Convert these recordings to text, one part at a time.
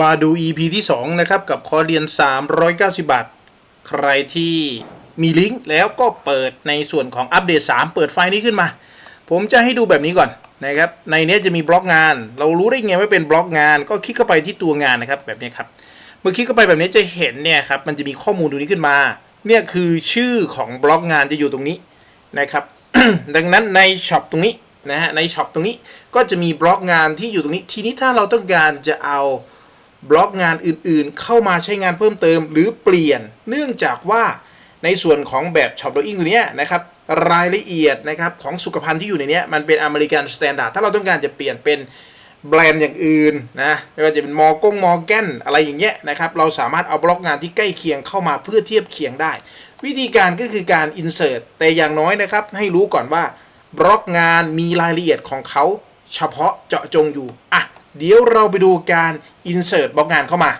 มาดู EP ที่ 2 นะครับ กับคอร์สเรียน 390 บาท ใครที่มีลิงก์แล้วก็เปิดในส่วนของอัปเดต 3 เปิดไฟล์นี้ขึ้นมา ผมจะให้ดูแบบนี้ก่อนนะครับ ในนี้จะมีบล็อกงาน เรารู้ได้ไงว่าเป็นบล็อกงาน ก็คลิกเข้าไปที่ตัวงานนะครับแบบนี้ครับ เมื่อคลิกเข้าไปแบบนี้จะเห็นเนี่ยครับ มันจะมีข้อมูลตรงนี้ขึ้นมา เนี่ยคือชื่อของบล็อกงานจะอยู่ตรงนี้นะครับ ดังนั้นในช็อปตรงนี้นะฮะ ในช็อปตรงนี้ก็จะมีบล็อกงานที่อยู่ตรงนี้ ทีนี้ถ้าเราต้องการจะเอา บล็อกงานอื่นๆ เข้ามาใช้งานเพิ่มเติมหรือเปลี่ยน เนื่องจากว่าในส่วนของแบบช็อปโดอิงตัวเนี้ยนะครับรายละเอียดนะครับของสุขภัณฑ์ที่อยู่ในเนี้ยมันเป็นอเมริกันสแตนดาร์ดถ้าเราต้องการจะเปลี่ยนเป็นแบรนด์อย่างอื่นนะไม่ว่าจะเป็นมอร์กงมอร์แกนอะไรอย่างเงี้ยนะครับเราสามารถเอาบล็อกงานที่ใกล้เคียงเข้ามาเพื่อเทียบเคียงได้ วิธีการก็คือการ insert แต่อย่างน้อยนะครับให้รู้ก่อนว่าบล็อกงานมีรายละเอียดของเขาเฉพาะเจาะจงอยู่อะเดี๋ยวเราไปดูการ insert บล็อกงานเข้ามา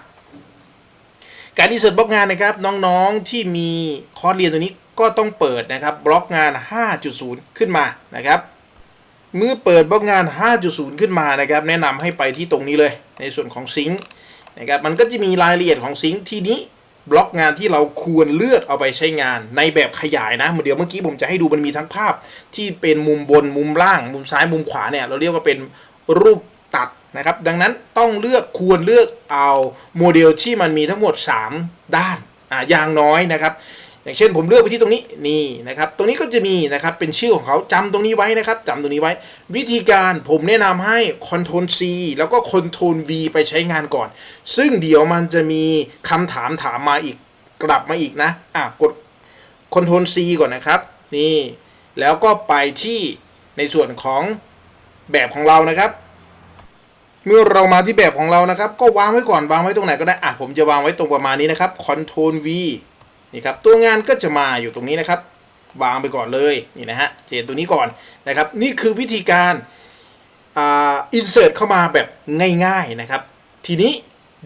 การ insert บล็อกงานนะครับน้องๆที่มีคอร์สเรียนตัวนี้ก็ต้องเปิดนะครับบล็อกงาน 5.0 ขึ้นมานะครับเมื่อเปิดบล็อกงาน 5.0 ขึ้นมานะครับแนะนำให้ไปที่ตรงนี้เลย ในส่วนของซิงค์นะครับมันก็จะมีรายละเอียดของซิงค์ทีนี้บล็อกงานที่เราควรเลือกเอาไปใช้งานในแบบขยายนะเดี๋ยวเมื่อกี้ผมจะให้ดูมันมีทั้งภาพที่เป็นมุมบนมุมล่าง มุมซ้ายมุมขวาเนี่ยเราเรียกว่าเป็นรูป นะครับ ดังนั้นต้องเลือกควรเลือกเอาโมเดลที่มันมีทั้งหมด 3 ด้านอ่าอย่างน้อยนะครับ อย่างเช่นผมเลือกไปที่ตรงนี้นี่นะครับ ตรงนี้ก็จะมีนะครับเป็นชื่อของเขาจำตรงนี้ไว้นะครับจำตรงนี้ไว้ วิธีการผมแนะนำให้ Ctrl C แล้วก็ Ctrl V ไปใช้งานก่อน ซึ่งเดี๋ยวมันจะมีคำถามถามมาอีกกลับมาอีกนะอะกด Ctrl C ก่อนนะครับ นี่แล้วก็ไปที่ในส่วนของแบบของเรานะครับ เมื่อเรามาที่แบบของเรานะครับ ก็วางไว้ก่อนวางไว้ตรงไหนก็ได้อะผมจะวางไว้ตรงประมาณนี้นะครับ Ctrl V นี่ครับตัวงานก็จะมาอยู่ตรงนี้นะครับ วางไปก่อนเลยนี่นะฮะเห็นตัวนี้ก่อนนะครับ นี่คือวิธีการอ่า insert เข้ามาแบบง่ายๆนะครับ ทีนี้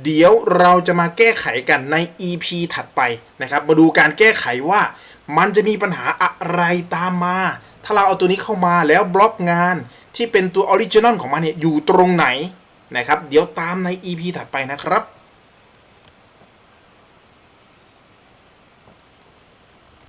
เดี๋ยวเราจะมาแก้ไขกันใน EP ถัดไปนะครับ มาดูการแก้ไขว่ามันจะมีปัญหาอะไรตามมา ถ้าเราเอาตัวนี้เข้ามาแล้วบล็อกงานที่เป็นตัวออริจินอลของมันเนี่ยอยู่ตรงไหน นะครับ เดี๋ยวตามใน EP ถัดไปนะครับ